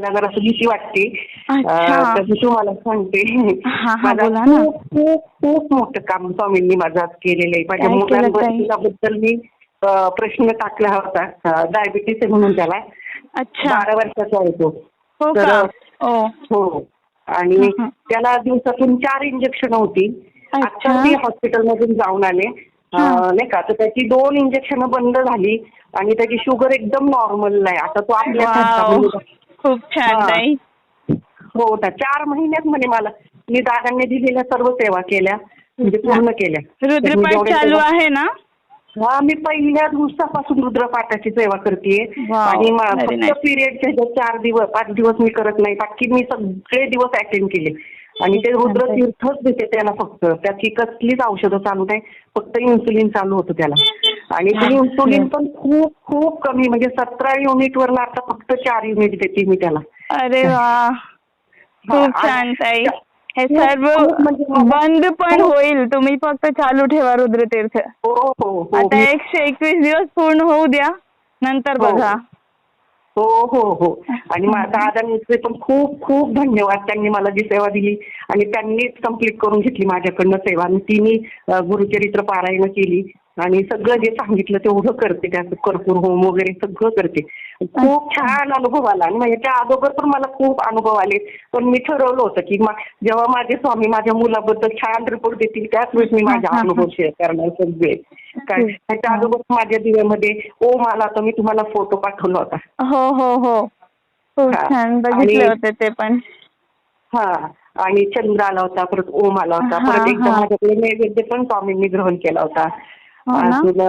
जायला जरा भीती वाटते. मी तुम्हाला सांगते. माझं. खूप खूप खूप मोठं काम स्वामींनी माझं आज केलेलं आहे. माझ्या? मुलांबद्दल मी प्रश्न टाकला होता. डायबिटीस आहे म्हणून त्याला. अच्छा. बारा वर्षाचा आहे तो. हो तर हो. आणि. त्याला दिवसातून चार इंजेक्शन होती. अच्छा. आता मी हॉस्पिटलमधून जाऊन आले. नाही का? तर त्याची दोन इंजेक्शन बंद झाली. आणि त्याची शुगर एकदम नॉर्मल आहे आता तो आपल्या. खूप छान हा. ताई हो ना चार महिन्यात म्हणे मला. मी दादांनी दिलेल्या सर्व सेवा केल्या म्हणजे पूर्ण केल्या. रुद्रपाठ जेवढे चालू आहे ना? हा मी पहिल्या दिवसापासून रुद्रपाठाची सेवा करते आणि फक्त. पिरियडच्या चार दिवस पाच दिवस मी करत नाही बाकी मी सगळे दिवस अटेंड केले. आणि ते रुद्र तीर्थच देते त्याला फक्त. त्याची कसलीच औषधं चालू नाही फक्त इन्सुलिन चालू होतं त्याला. आणि ते इन्सुलिन पण खूप खूप कमी म्हणजे सतरा युनिट वर आता फक्त चार युनिट देते मी त्याला. अरे वा. खूप हा, छान ताई. हे सर्व म्हणजे मला- बंद पण खूप- होईल. तुम्ही फक्त चालू ठेवा रुद्रतीर्थ. हो हो हो. आता एकशे एकवीस दिवस पूर्ण होऊ द्या. नंतर हो. बघा. हो हो हो. आणि मा- दादांचे पण खूप खूप धन्यवाद त्यांनी मला जी सेवा दिली. आणि त्यांनीच कंप्लीट करून घेतली माझ्याकडनं सेवा. आणि तिने गुरुचरित्र पारायण केली. आणि सगळं जे सांगितलं तेवढं करते त्याचं कर्पूर होम वगैरे सगळं करते. खूप छान अनुभव आला. आणि म्हणजे त्या अगोदर पण मला खूप अनुभव आले. पण मी ठरवलं होतं की जेव्हा माझे स्वामी माझ्या मुलाबद्दल छान रिपोर्ट देतील त्याच वेळेस मी माझे अनुभव शेअर करणार सगळे. काय? त्याच्या अगोदर माझ्या दिव्यामध्ये ओम आला तर मी तुम्हाला फोटो पाठवला होता. हो हो हो. खूप. छान. बघितले आणि- होते ते पण. हा. आणि चंद्र आला होता परत ओम आला होता परत एकदा. माझ्याकडे नैवेद्य पण स्वामींनी ग्रहण केला होता. हो ना? अजून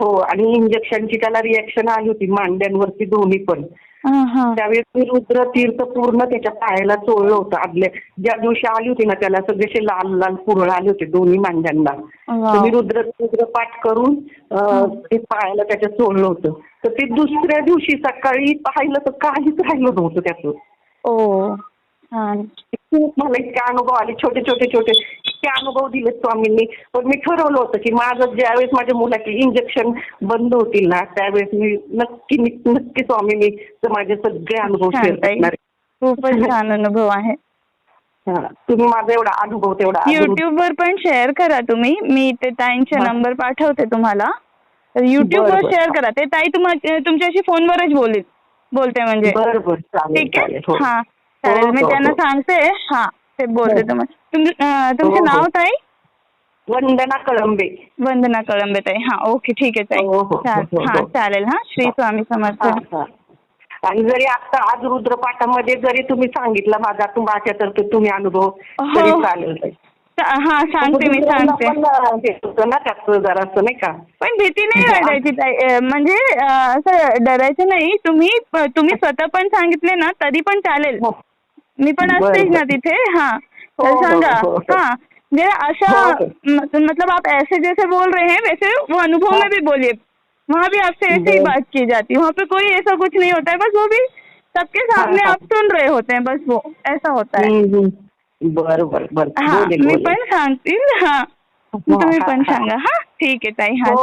हो आणि इंजेक्शनची त्याला रिएक्शन आली होती मांड्यांवरती दोन्ही पण. हा, हा. त्यावेळेस मी रुद्र तीर्थ पूर्ण त्याच्या पायाला चोळलं होतं आदल्या ज्या दिवशी आली होती ना त्याला सगळेसे लाल लाल पुरळ आले होते दोन्ही मांड्यांना. मी. रुद्र रुद्र पाठ करून ते पायाला त्याच्या चोळलं होतं. तर ते दुसऱ्या दिवशी सकाळी पाहिलं तर काहीच राहिलं नव्हतं त्याचं. खूप मला इतके अनुभव आले छोटे छोटे छोटे. इतके अनुभव दिले स्वामींनी पण मी ठरवलं होतं की माझं ज्यावेळेस माझ्या मुलाचे इंजेक्शन बंद होतील ना त्यावेळेस मी नक्की नक्की स्वामींनी माझे सगळे अनुभव शेअर ताई. करणार. खूपच छान अनुभव आहे. तुम्ही माझा एवढा अनुभव तेवढा युट्यूब वर पण शेअर करा तुम्ही मी ते ताईंचे. नंबर पाठवते तुम्हाला तर युट्यूब वर. शेअर करा ते ताई तुमच्याशी फोनवरच बोलेल बोलते म्हणजे ठीक आहे हो. हा चालेल मी हो, त्यांना हो. सांगते हा ते बोलते हो. तुम्हाला. तुमचे हो, हो. नाव ताई? वंदना कळंबे. वंदना कळंबे ताई. हा ओके ठीक आहे ताई. हो, चाल- चालेल हा. श्री स्वामी समर्थ. आणि जरी आता आज रुद्रपाठामध्ये जरी तुम्ही सांगितलं माझा माझ्यातर्फे तुम्ही अनुभव तरी. चालेल हा सांगते मी सांगते. ना जरासं नाही का? पण भीती नाही. वाटायची म्हणजे असं डरायचं नाही. तुम्ही तुम्ही स्वतः पण सांगितले ना तरी पण चालेल. मी पण असतेच ना तिथे हा. तर सांगा. हो, म्हणजे अशा मतलब आप ऐसे जैसे बोल रहे हैं वैसे वो अनुभव। में भी बोलिए। वहाँ भी आपसे ऐसे ही बात की जाती है। वहाँ पे कोई ऐसा कुछ नहीं होता है बस वो भी सबके सामने आप सुन रहे होते हैं बस वो ऐसा होता है। हम्म, हम्म. बरं हा मी पण सांगतील हा. तुम्ही पण सांगा हा. ठीक आहे ताई हा.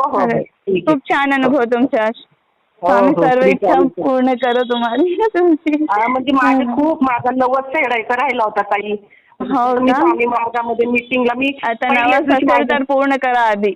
खूप छान अनुभव तुमचा. हो, स्वामी हो, सर्व इच्छा. पूर्ण करो तुम्हारी तुमची हा, म्हणजे माझे. खूप माझा नवस फेडायचा राहिला होता ताई हो मी का? स्वामी मार्गामध्ये मिटिंगला मी आता नवस दिवशी असेल माझं- तर पूर्ण करा आधी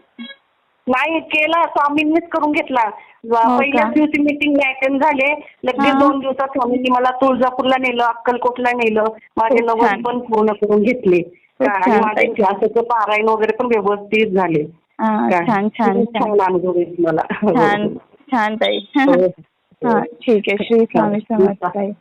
नाही केला स्वामींनीच करून घेतला हो का? पहिल्याच दिवशी मिटिंग अटेंड झाले लगेच हा. दोन दिवसात स्वामींनी मला तुळजापूरला नेलं अक्कलकोटला नेलं माझे खूप नवस छान. पण पूर्ण करून घेतले खूप आणि छान, माझे पारायण वगैरे पण व्यवस्थित झाले हा, काय? छान छान खूप छान छान अनुभव येत मला छान छान ताई. हो. हा. ठीक आहे. श्री स्वामी समर्थ ताई.